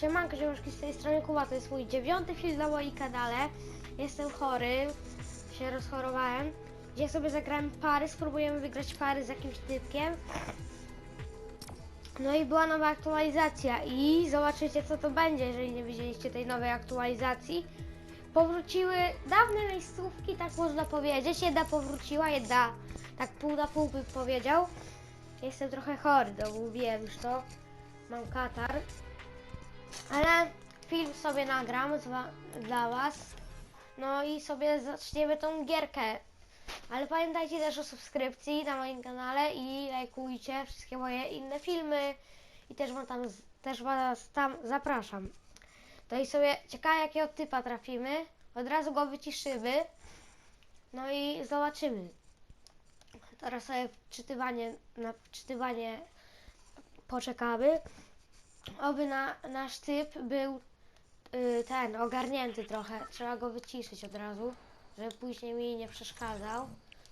Siemanko, ziomeczki z tej strony Kuba, to jest mój dziewiąty film na moim kanale. Jestem chory, się rozchorowałem. Dzisiaj sobie zagrałem pary, spróbujemy wygrać pary z jakimś typkiem. No i była nowa aktualizacja i zobaczycie co to będzie, jeżeli nie widzieliście tej nowej aktualizacji. Powróciły dawne miejscówki, tak można powiedzieć. Jedna powróciła, jedna tak pół na pół bym powiedział. Jestem trochę chory, no mówiłem już to. Mam katar. Ale film sobie nagram dla Was. No i sobie zaczniemy tą gierkę. Ale pamiętajcie też o subskrypcji na moim kanale i lajkujcie wszystkie moje inne filmy. I też wam tam, też Was tam zapraszam. To i sobie ciekawe jakiego typa trafimy. Od razu go wyciszymy. No i zobaczymy. Teraz sobie wczytywanie, na wczytywanie poczekamy. Oby na, nasz typ był y, ten, ogarnięty trochę. Trzeba go wyciszyć od razu, żeby później mi nie przeszkadzał.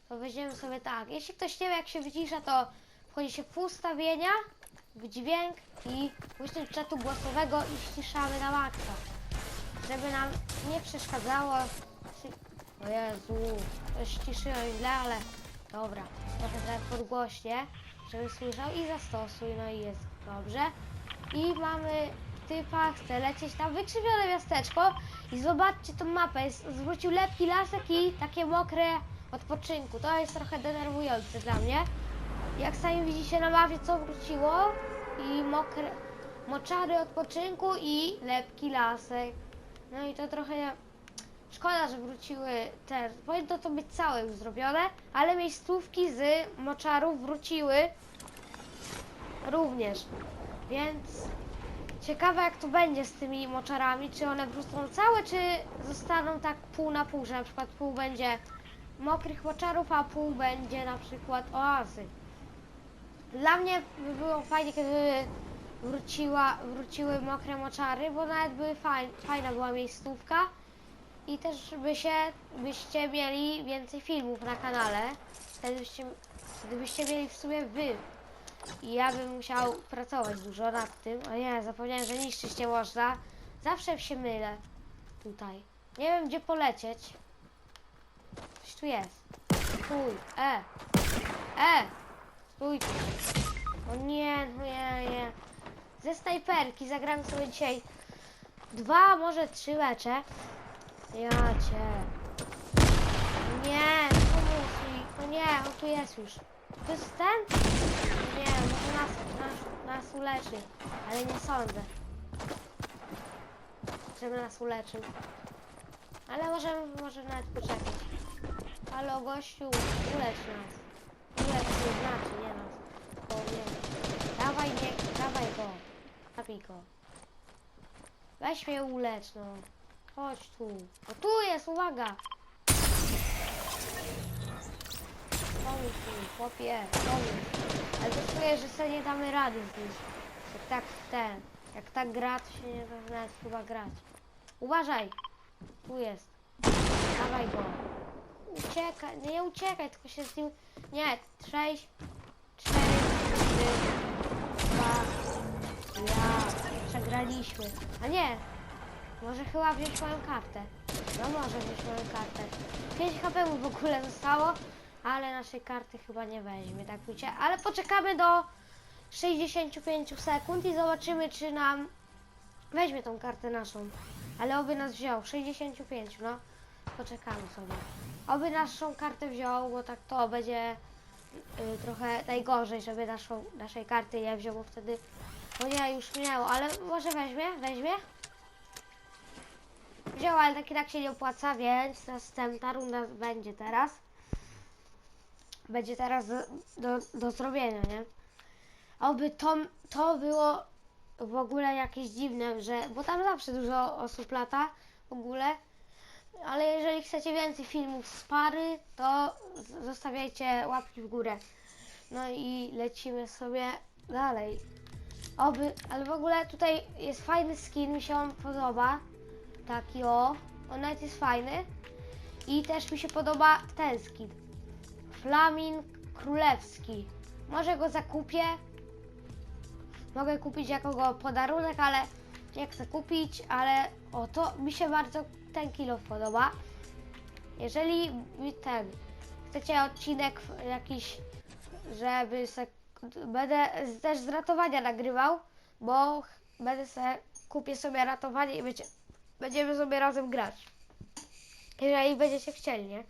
To weźmiemy sobie tak. Jeśli ktoś nie wie jak się wycisza, to wchodzi się w ustawienia, w dźwięk i właśnie czatu głosowego i ściszamy na maksa. Żeby nam nie przeszkadzało. O Jezu, ściszyłem źle, ale dobra. Trochę tak podgłośnie, żeby słyszał i zastosuj, no i jest dobrze. I mamy typa, chce lecieć tam wykrzywione miasteczko i zobaczcie tą mapę, jest, zwrócił lepki lasek i takie mokre odpoczynku. To jest trochę denerwujące dla mnie. Jak sami widzicie na mapie co wróciło i mokre moczary odpoczynku i lepki lasek. No i to trochę szkoda, że wróciły te, powinno to być całe już zrobione, ale miejscówki z moczarów wróciły również. Więc ciekawe jak to będzie z tymi moczarami, czy one wrócą całe, czy zostaną tak pół na pół, że na przykład pół będzie mokrych moczarów, a pół będzie na przykład oazy. Dla mnie by było fajnie, kiedy wróciła, wróciły mokre moczary, bo nawet były fajne, fajna była miejscówka i też by się, byście mieli więcej filmów na kanale, wtedy byście mieli w sumie wy i ja bym musiał pracować dużo nad tym. O nie, zapomniałem, że niszczyć nie można. Zawsze się mylę tutaj. Nie wiem, gdzie polecieć. Coś tu jest. Stój, e. E! Stój. O nie, no nie, nie. Ze snajperki zagramy sobie dzisiaj dwa, może trzy mecze. Ja cię. Nie, pomóż mi. No nie, on tu jest już. To jest ten? Nie, może nas, nas, nas uleczy, ale nie sądzę, żeby nas uleczył. Ale możemy, może nawet poczekać. Halo gościu, ulecz nas. Ulecz się, znaczy, nie nas. O nie. Dawaj, nie, dawaj go. Zabij go. Weź mnie ulecz, no. Chodź tu. O tu jest, uwaga. Pomóż mi, chłopie, pomóż. Ale to czuję, że sobie nie damy rady z nim. Jak tak ten, jak tak gra, to się nie da nawet chyba grać. Uważaj! Tu jest. Dawaj go. Uciekaj, nie uciekaj, tylko się z nim... Nie, sześć, cztery, trzy, dwa, ja. Przegraliśmy. A nie, może chyba wziąć moją kartę. No może wziąć moją kartę. 5 HP mu w ogóle zostało, ale naszej karty chyba nie weźmie, tak wiecie. Ale poczekamy do 65 sekund i zobaczymy, czy nam weźmie tą kartę naszą. Ale oby nas wziął. 65, no. Poczekamy sobie. Oby naszą kartę wziął, bo tak to będzie y, trochę najgorzej, żeby naszą, naszej karty nie wziął, bo wtedy... No nie, już minęło, ale może weźmie? Weźmie? Wziął, ale tak i tak się nie opłaca, więc następna runda będzie teraz. Będzie teraz do, do, zrobienia, nie? Oby to, to było w ogóle jakieś dziwne, że. Bo tam zawsze dużo osób lata w ogóle. Ale jeżeli chcecie więcej filmów z pary, to zostawiajcie łapki w górę. No i lecimy sobie dalej. Oby, ale w ogóle tutaj jest fajny skin, mi się on podoba. Taki o, on nawet jest fajny. I też mi się podoba ten skin. Flamin królewski. Może go zakupię. Mogę kupić jako go podarunek, ale nie chcę kupić, ale o to mi się bardzo ten kilo podoba. Jeżeli ten chcecie odcinek jakiś, żeby se, będę też z ratowania nagrywał, bo będę se kupię sobie ratowanie i będzie, będziemy sobie razem grać. Jeżeli będziecie chcieli, nie?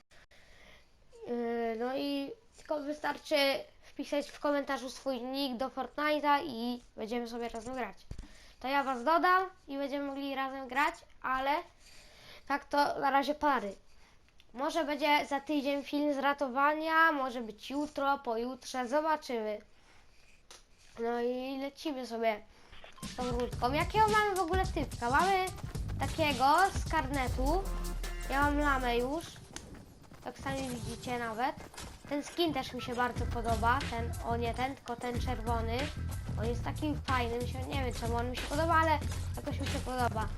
Yy, no i tylko wystarczy wpisać w komentarzu swój nick do Fortnite'a i będziemy sobie razem grać. To ja was dodam i będziemy mogli razem grać, ale tak to na razie pary. Może będzie za tydzień film z ratowania, może być jutro, pojutrze, zobaczymy. No i lecimy sobie z tą rundką. Jakiego mamy w ogóle typka? Mamy takiego z karnetu. Ja mam lamę już. Jak sami widzicie nawet. Ten skin też mi się bardzo podoba. Ten, o nie ten, tylko ten czerwony. On jest taki fajny. Mi się, nie wiem czemu on mi się podoba, ale jakoś mi się podoba.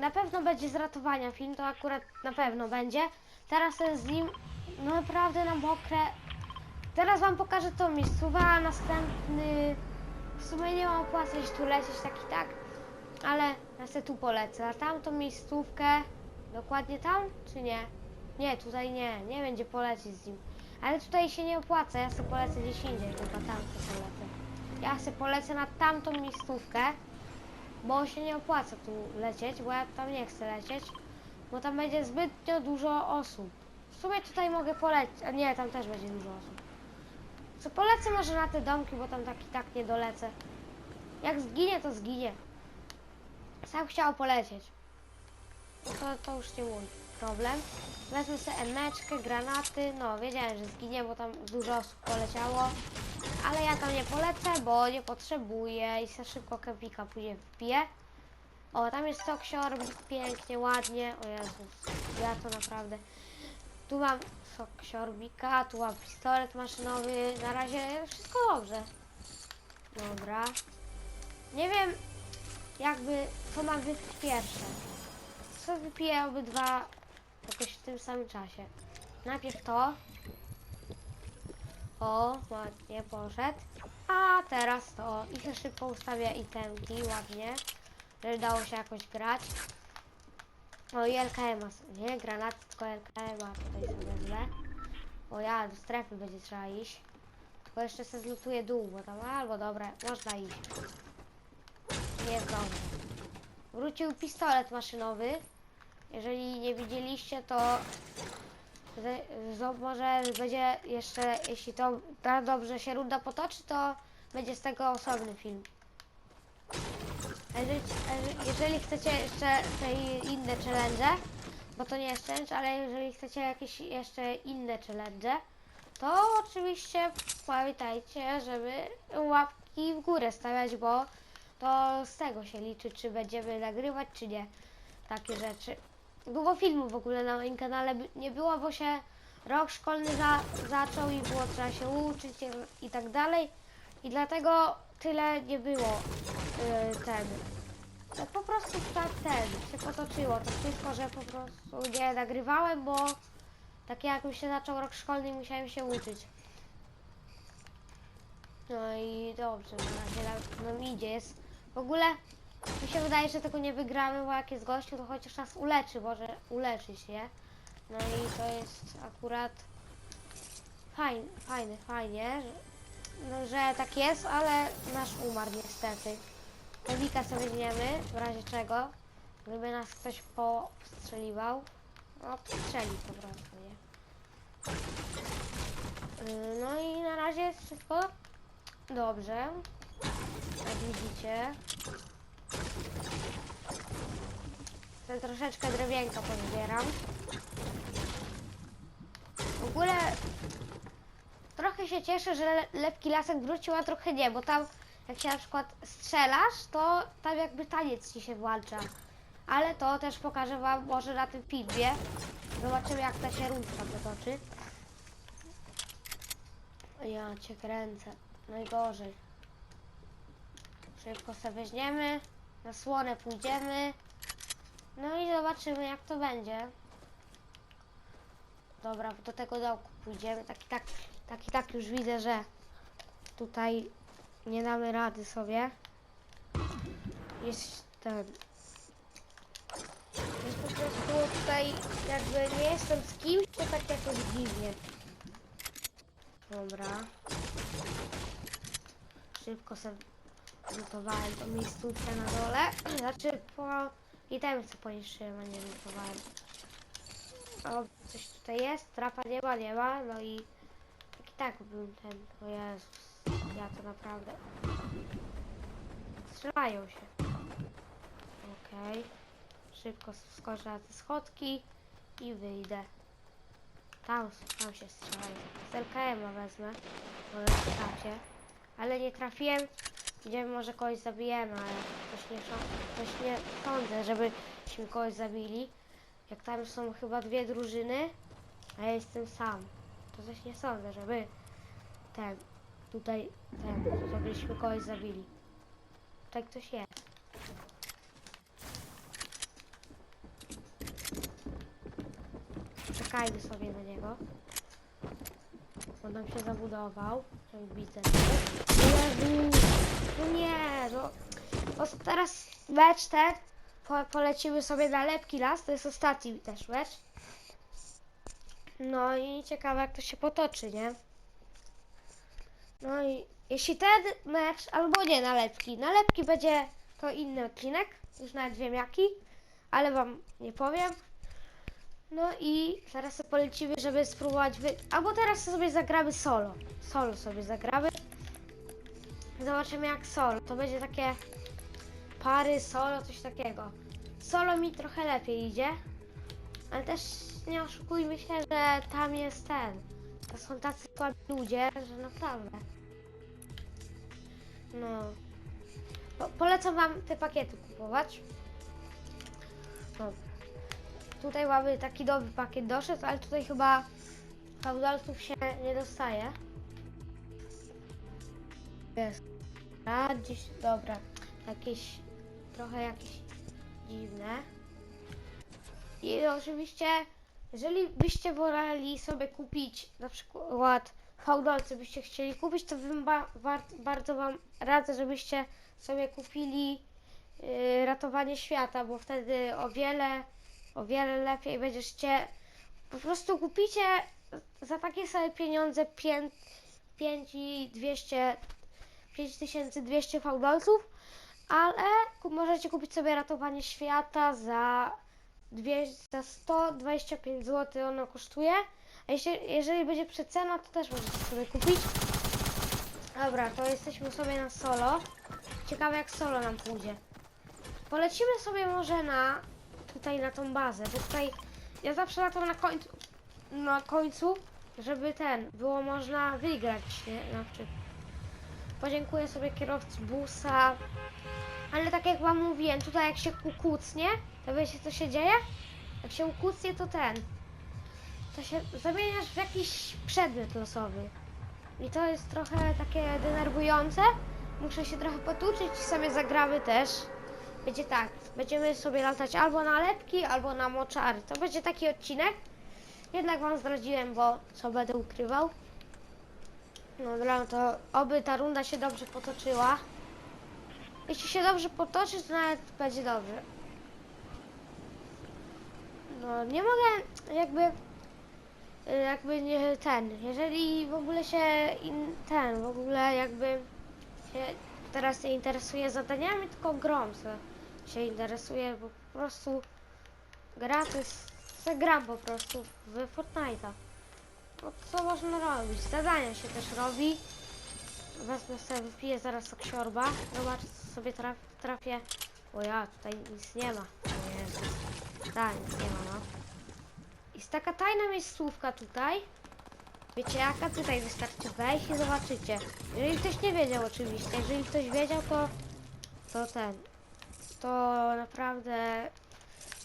Na pewno będzie z ratowania film, to akurat na pewno będzie. Teraz jest z nim no naprawdę na mokre. Teraz wam pokażę tą miejscówę, a następny... W sumie nie mam opłacać tu lecieć tak i tak, ale ja sobie tu polecę. Na tamtą miejscówkę, dokładnie tam, czy nie? Nie, tutaj nie, nie będzie polecieć z nim. Ale tutaj się nie opłaca, ja sobie polecę gdzieś indziej, chyba tam sobie polecę. Ja sobie polecę na tamtą miejscówkę, bo się nie opłaca tu lecieć, bo ja tam nie chcę lecieć, bo tam będzie zbytnio dużo osób. W sumie tutaj mogę polecieć, a nie, tam też będzie dużo osób. Co polecę może na te domki, bo tam tak i tak nie dolecę. Jak zginie, to zginie. Sam chciał polecieć. To, to już nie mój problem. Wezmę sobie emeczkę, granaty. No, wiedziałem, że zginie, bo tam dużo osób poleciało. Ale ja tam nie polecę, bo nie potrzebuję i za szybko kempika później wpiję. O, tam jest soksior, pięknie, ładnie. O Jezus, ja to naprawdę... Tu mam sok siorbika, tu mam pistolet maszynowy. Na razie wszystko dobrze. Dobra. Nie wiem, jakby, co mam wypić pierwsze. Co wypiję obydwa jakoś w tym samym czasie. Najpierw to. O, ładnie poszedł. A teraz to. I się szybko ustawię itemki, ładnie. Żeby dało się jakoś grać. O i LKM, nie granat, tylko LKM -a tutaj sobie wezmę. O ja, do strefy będzie trzeba iść. Tylko jeszcze se zlutuję dół, bo tam albo dobra, można iść. Nie zdążę. Wrócił pistolet maszynowy. Jeżeli nie widzieliście, to może będzie jeszcze, jeśli to tak dobrze się runda potoczy, to będzie z tego osobny film. Jeżeli, jeżeli chcecie jeszcze te inne challenge, bo to nie jest challenge, ale jeżeli chcecie jakieś jeszcze inne challenge, to oczywiście pamiętajcie, żeby łapki w górę stawiać, bo to z tego się liczy, czy będziemy nagrywać, czy nie. Takie rzeczy. Długo filmu w ogóle na moim kanale nie było, bo się rok szkolny za, zaczął i było trzeba się uczyć i, tak dalej. I dlatego tyle nie było yy, ten. No po prostu tak ten się potoczyło. To wszystko, że po prostu nie nagrywałem, bo tak jak mi się zaczął rok szkolny musiałem się uczyć. No i dobrze, na razie nam idzie. Jest w ogóle mi się wydaje, że tego nie wygramy, bo jak jest gościu, to chociaż nas uleczy, może uleczyć, nie? No i to jest akurat fajne, fajne, fajnie, że, no, że tak jest, ale nasz umarł niestety. Lewika sobie weźmiemy, w razie czego, gdyby nas ktoś postrzeliwał, no strzeli po prostu, nie? Yy, No i na razie jest wszystko dobrze, jak widzicie. Ten troszeczkę drewienka pozbieram. W ogóle trochę się cieszę, że le- lepki lasek wrócił, a trochę nie, bo tam jak się na przykład strzelasz, to tam jakby taniec ci się włącza. Ale to też pokażę wam może na tym filmie. Zobaczymy jak ta się rundka potoczy. Ja cię kręcę. Najgorzej. Szybko sobie weźmiemy. Na słonę pójdziemy. No i zobaczymy jak to będzie. Dobra, do tego dołku pójdziemy. Tak i tak, tak i tak już widzę, że tutaj nie damy rady sobie. jest ten. Jest po prostu tutaj jakby nie jestem z kimś, to tak jakoś dziwnie. Dobra. Szybko sobie lutowałem to miejscówkę na dole. Znaczy po... I tam co poniszczyłem, a nie lutowałem. O, coś tutaj jest, trapa nie ma, nie ma, no i tak i tak był ten, o Jezus, ja to naprawdę... Strzelają się. Okej. Szybko skoczę na te schodki i wyjdę. Tam, tam się strzelają. Z LKM wezmę, może trafię. Ale nie trafiłem. Idziemy, może kogoś zabijemy, ale coś nie, coś nie sądzę, żebyśmy kogoś zabili. Jak tam są chyba dwie drużyny, a ja jestem sam, to coś nie sądzę, żeby ten, tutaj, ten, żebyśmy kogoś zabili. Tak ktoś jest. Czekajmy sobie na niego. On nam się zabudował. Widzę. Jezu! No nie, no. O, teraz mecz ten. Po, polecimy sobie na lepki las. To jest ostatni też mecz. No i ciekawe jak to się potoczy, nie? No i jeśli ten mecz, albo nie nalepki. Nalepki będzie to inny odcinek. Już nawet wiem jaki. Ale wam nie powiem. No i zaraz sobie polecimy, żeby spróbować wy... Albo teraz sobie zagramy solo. Solo sobie zagramy. Zobaczymy jak solo. To będzie takie pary, solo, coś takiego. Solo mi trochę lepiej idzie. Ale też nie oszukujmy się, że tam jest ten. To są tacy słabi ludzie, że naprawdę. No. Po, polecam wam te pakiety kupować. No. Tutaj mamy taki nowy pakiet doszedł, ale tutaj chyba feudalców się nie dostaje. Jest. A dziś, dobra. Jakieś, trochę jakieś dziwne. I oczywiście, jeżeli byście woleli sobie kupić, na przykład feudalcy byście chcieli kupić, to bym ba, bardzo wam radzę, żebyście sobie kupili yy, ratowanie świata, bo wtedy o wiele o wiele lepiej będziecie po prostu kupicie za takie same pieniądze 5, 5 i 200 5200 fałdolców, ale możecie kupić sobie ratowanie świata za, dwie, za 125 zł ono kosztuje. A jeśli, jeżeli będzie przecena, to też możecie sobie kupić. Dobra, to jesteśmy sobie na solo. Ciekawe jak solo nam pójdzie. Polecimy sobie może na tutaj na tą bazę, bo tutaj ja zawsze latam na końcu, na końcu, żeby ten, było można wygrać, nie? Na przykład. Podziękuję sobie kierowcy busa, ale tak jak wam mówiłem, tutaj jak się ukucnie, to wiecie co się dzieje? Jak się ukucnie, to ten, to się zamieniasz w jakiś przedmiot losowy. I to jest trochę takie denerwujące. Muszę się trochę potuczyć i sobie zagramy też. Będzie tak, będziemy sobie latać albo na lepki, albo na moczary. To będzie taki odcinek. Jednak wam zdradziłem, bo co będę ukrywał. No dobra, to oby ta runda się dobrze potoczyła. Jeśli się dobrze potoczy, to nawet będzie dobrze. No nie mogę jakby jakby nie ten, jeżeli w ogóle się in, ten, w ogóle jakby się teraz nie interesuje zadaniami, tylko grą się interesuje, bo po prostu gra to jest, se gram po prostu w Fortnite'a. No co można robić? Zadania się też robi. Wezmę sobie, wypiję zaraz oksiorba. Zobacz, co sobie traf, trafię. O ja, tutaj nic nie ma. O Jezu. Tak, nic nie ma, no. Jest taka tajna miejscówka tutaj. Wiecie jaka? Tutaj wystarczy wejść i zobaczycie. Jeżeli ktoś nie wiedział oczywiście, jeżeli ktoś wiedział, to, to ten, to naprawdę...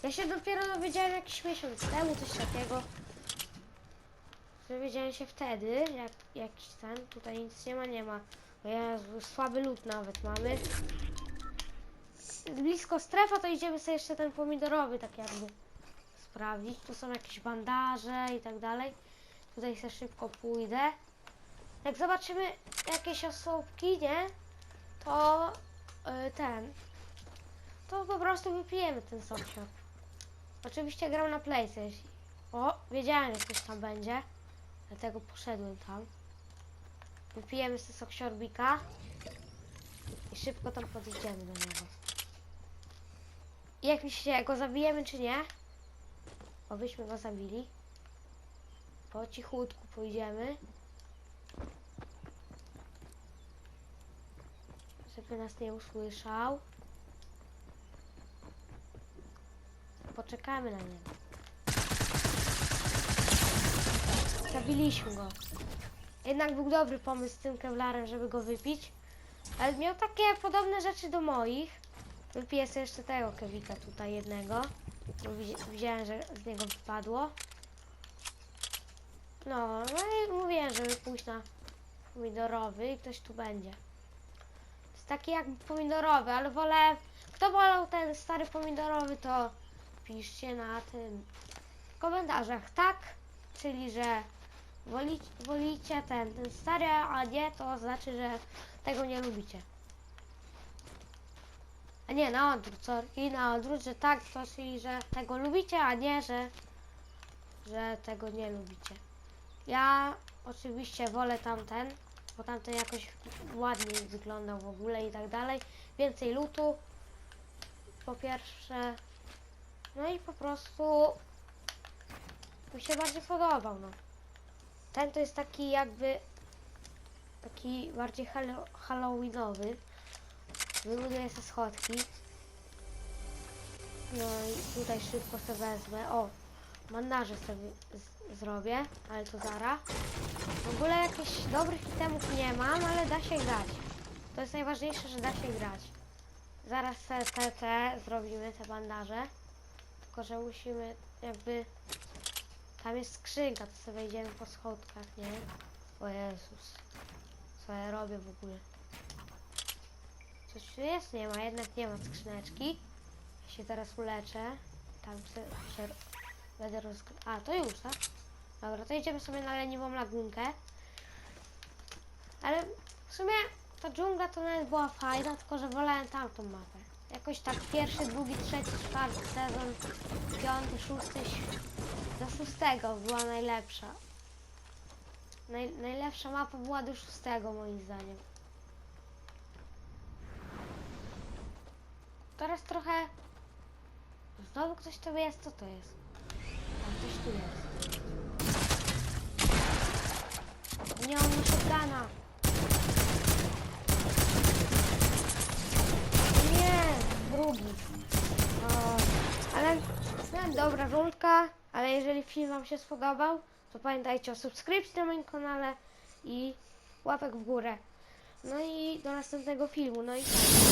Ja się dopiero dowiedziałem jakiś miesiąc temu, coś takiego. Dowiedziałem się wtedy, jak jakiś ten, tutaj nic nie ma, nie ma. O Jezu, słaby lód nawet mamy. Blisko strefa, to idziemy sobie jeszcze ten pomidorowy tak jakby sprawdzić. Tu są jakieś bandaże i tak dalej. Tutaj sobie szybko pójdę. Jak zobaczymy jakieś osobki, nie? To y, ten. To po prostu wypijemy ten soksior. Oczywiście gram na PlayStation. O, wiedziałem, że ktoś tam będzie. Dlatego poszedłem tam. Wypijemy sobie soksior-bika. I szybko tam podjedziemy do niego. I jak myślicie, go zabijemy czy nie? O, byśmy go zabili. Po cichutku pójdziemy. Żeby nas nie usłyszał. Poczekamy na niego. Zabiliśmy go. Jednak był dobry pomysł z tym kevlarem, żeby go wypić. Ale miał takie podobne rzeczy do moich. Wypiję sobie jeszcze tego kewika tutaj jednego. Widziałem, że z niego wypadło. No, no i mówiłem, żeby pójść na pomidorowy i ktoś tu będzie. To jest taki jakby pomidorowy, ale wolę... Kto wolał ten stary pomidorowy, to piszcie na tym w komentarzach tak, czyli że woli, wolicie ten, ten stary, a nie, to znaczy, że tego nie lubicie. A nie, na odwrót, sorry. I na odwrót, że tak, to czyli, że tego lubicie, a nie, że, że tego nie lubicie. Ja oczywiście wolę tamten, bo tamten jakoś ładniej wyglądał w ogóle i tak dalej. Więcej lutu, po pierwsze. No i po prostu mi się bardziej podobał, no. Ten to jest taki jakby taki bardziej hallo- halloweenowy. Wybuduję sobie schodki. No i tutaj szybko sobie wezmę. O, bandaże sobie zrobię, ale to zara. W ogóle jakichś dobrych itemów nie mam, ale da się grać. To jest najważniejsze, że da się grać. Zaraz te, te, te zrobimy, te bandaże. Tylko, że musimy jakby... Tam jest skrzynka, to sobie wejdziemy po schodkach, nie? O Jezus. Co ja robię w ogóle? Coś tu jest? Nie ma, jednak nie ma skrzyneczki. Ja się teraz uleczę. Tam się będę roz... A, to już, tak? Dobra, to idziemy sobie na leniwą lagunkę. Ale w sumie ta dżungla to nawet była fajna, tylko że wolałem tamtą mapę. Jakoś tak pierwszy, drugi, trzeci, czwarty sezon, piąty, szósty, do szóstego była najlepsza. Naj, najlepsza mapa była do szóstego moim zdaniem. Teraz trochę... Znowu ktoś tu jest? Co to jest? A, ktoś tu jest. Nie, on ma shotguna. Nie, drugi. O, ale no, dobra rulka, ale jeżeli film Wam się spodobał, to pamiętajcie o subskrypcji na moim kanale i łapek w górę. No i do następnego filmu. No i tak.